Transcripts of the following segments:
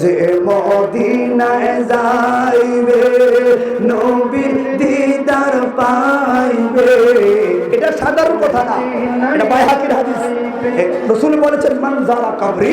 যে মদিনায় যাইবে নবীর দিদার পাইবে। এটা সাধারণ কথা না এটা বাইহাকির হাদিস। রসুল বলেছেন মান যারা কবরি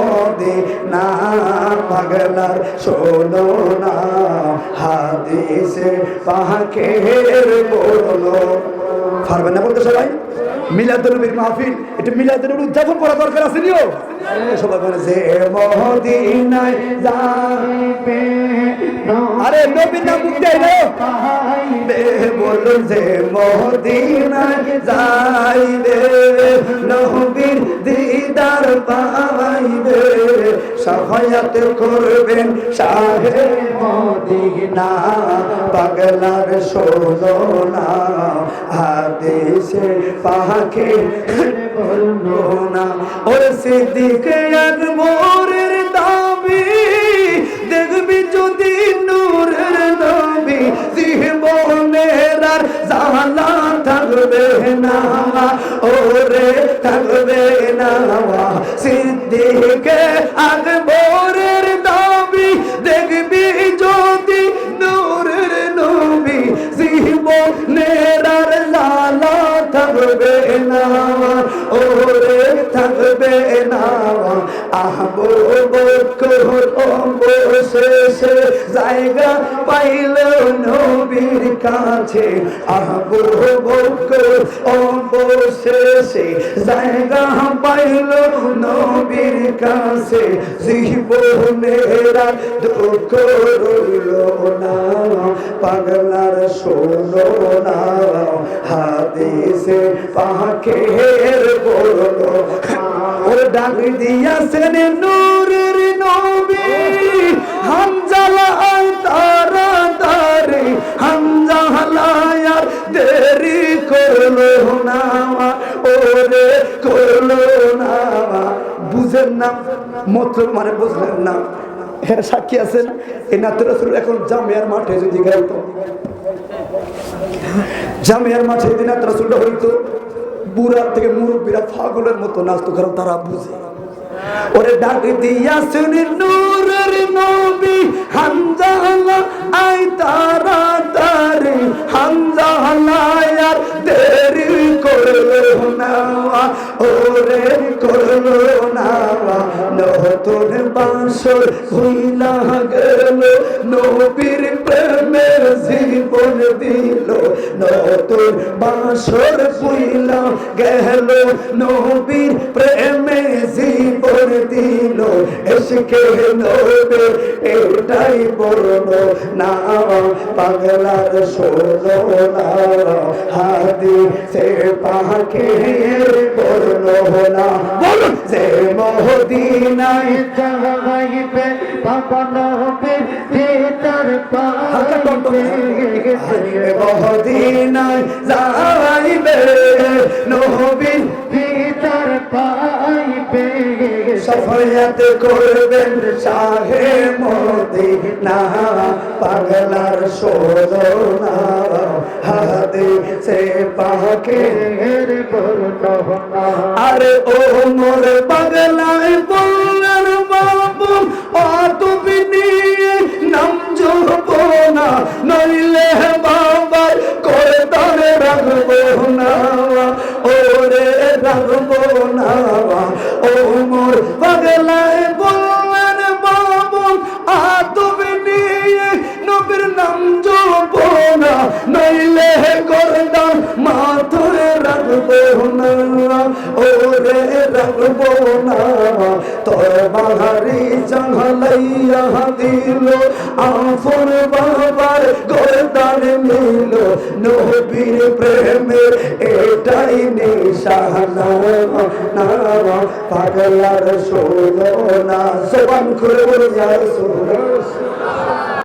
মদিনা পাগলার শোনো না। হাদিসে পাকের বলো পারবেন না বলতে সবাই? মিলাদুল নবীর মাহফিল এটা মিলাদুল উদযাপন করা দরকার আছে নিও। সবাই বলে যে মদিনায় যাইবে আরে নবীর নাম না বলুন যে মদিনায় যাইবে নবীর দিদার পাইবে। সহায়ত করবেন শাহে মদিনা পাগলার শোনো না আদেশে পাখে বলল না। ওর সিদ্দিক দাবি না ওরে থাকবে না সিদ্দিকে আকবরের দাবি দেখবি যদি নূরের নবী। জীবনের আর লালা থাকবে না ওরে থাকবে না আহবো বকর অবশেষে জায়গা পাইল নবীর কাছে জায়গা পাইল নবীর কাছে জীবনের দুঃখ রইল না পাগলার শোনো না হাদিসে ডাক দিয়াছেন নূরের নবী। হামজালা আই তারা তারে হামজালা আর দেরি করল না ওরে করল না বুঝেন না, মতলব মানে বুঝলেন না। হ্যাঁ সাক্ষী আছেন এই নাতের এখন জামিয়ার মাঠে যদি গাইতো জামিয়ার মাঠে দিনাত রাসুলটা হইতো বুড়ার থেকে মুরব্বীরা ফাগলের মতো নাচতো, কারণ তারা বুঝে। ওরে ডাক নূরের নবী আই তারা তারে আর দেরি করল না, ওরে করল না, নতুন বাসর হইলা গেল জীবন দিল, নতুন বাসর হইলা গেল নবীর প্রেমে জীবন দিল। এসকে নবে, এটাই বলল না পাগলার শোনো না হাদি সে পাকে বলল না। বলুন, যে মহদিনায় পাবন হবে ভিতর পাইবে মহদিনায় যাইবে নবীন ভিতর পাইবে। সফায়াত করবেন শাহে মদিনা, পাগলার সোনা হাদে সে পাকে আরে ও মোর পাগলায় বললেন বাবু তুমি নিয়ে নাম জোব না নইলে বাবার করে ধরে রাখব না ওরে রাখব না ও মোর পাগলায় বললেন বাবু আ তুমি নিয়ে নবীর নাম জোব না। নইলে রাখব না ওরে না তোর বাহারি জাহালাইয়া দিল আফর বাবার গরদান মিল নবীর প্রেমে এটাই নিশানা পাগলার শোনো না সোবান করে বলে যায়